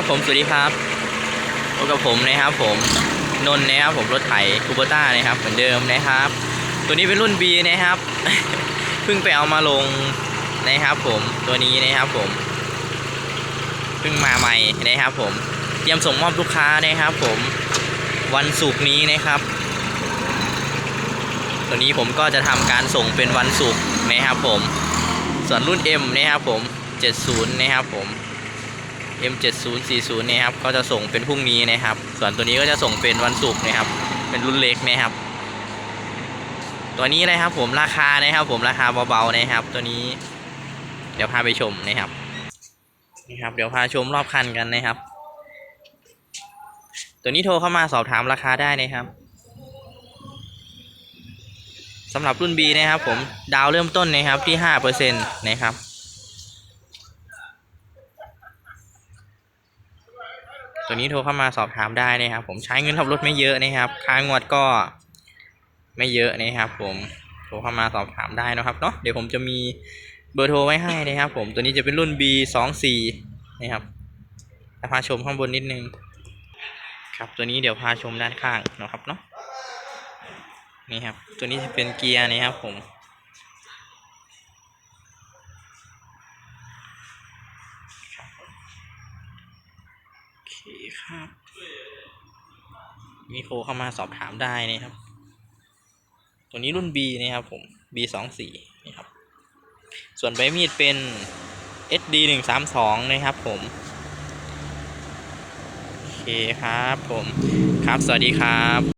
ครับผม สวัสดีครับพบกับผมนะครับผม นนท์นะครับผมรถไถคูเปอร์ต้านะครับ เหมือนเดิมนะครับ ตัวนี้เป็นรุ่น B นะครับ เพิ่งไปเอามาลงนะครับผมตัวนี้นะครับผม เพิ่งมาใหม่นะครับผม เตรียมส่งมอบลูกค้านะครับผมวันศุกร์นี้นะครับ ตัวนี้ผมก็จะทำการส่งเป็นวันศุกร์นะครับผม ส่วนรุ่น M นะครับผม 70 นะครับผม M 7040 นะครับก็จะส่งเป็นพรุ่งนี้นะครับ ส่วนตัวนี้ก็จะส่งเป็นวันศุกร์นะครับ เป็นรุ่นเล็กนะครับ ตัวนี้นะครับผมราคานะครับ ผมราคาเบาๆนะครับ ตัวนี้ เดี๋ยวพาไปชมนะครับนี่ครับเดี๋ยวพาชมรอบคันกันนะครับ ตัวนี้โทรเข้ามาสอบถามราคาได้นะครับสำหรับรุ่น B นะครับ ผมดาวเริ่มต้นนะครับที่5%นะครับ ตัวนี้โทรเข้ามาสอบถามได้นะครับ ผมใช้เงินขับรถไม่เยอะนะครับค่างวดก็ไม่เยอะนะครับผมโทรเข้ามาสอบถามได้นะครับเนาะเดี๋ยวผมจะมีเบอร์โทรไว้ให้นะครับผมตัวนี้จะเป็นรุ่น B 2 4 นะครับจะพาชมข้างบนนิดนึง ครับตัวนี้เดี๋ยวพาชมด้านข้างนะครับเนาะนี่ครับตัวนี้จะเป็นเกียร์นะครับผม โอเคครับ มีโทรเข้ามาสอบถามได้นะครับ ตัวนี้รุ่น B นะครับผม B สองสี่นะครับ ส่วนใบมีดเป็น SD หนึ่งสามสองนะครับผมโอเคครับผม ครับ สวัสดีครับ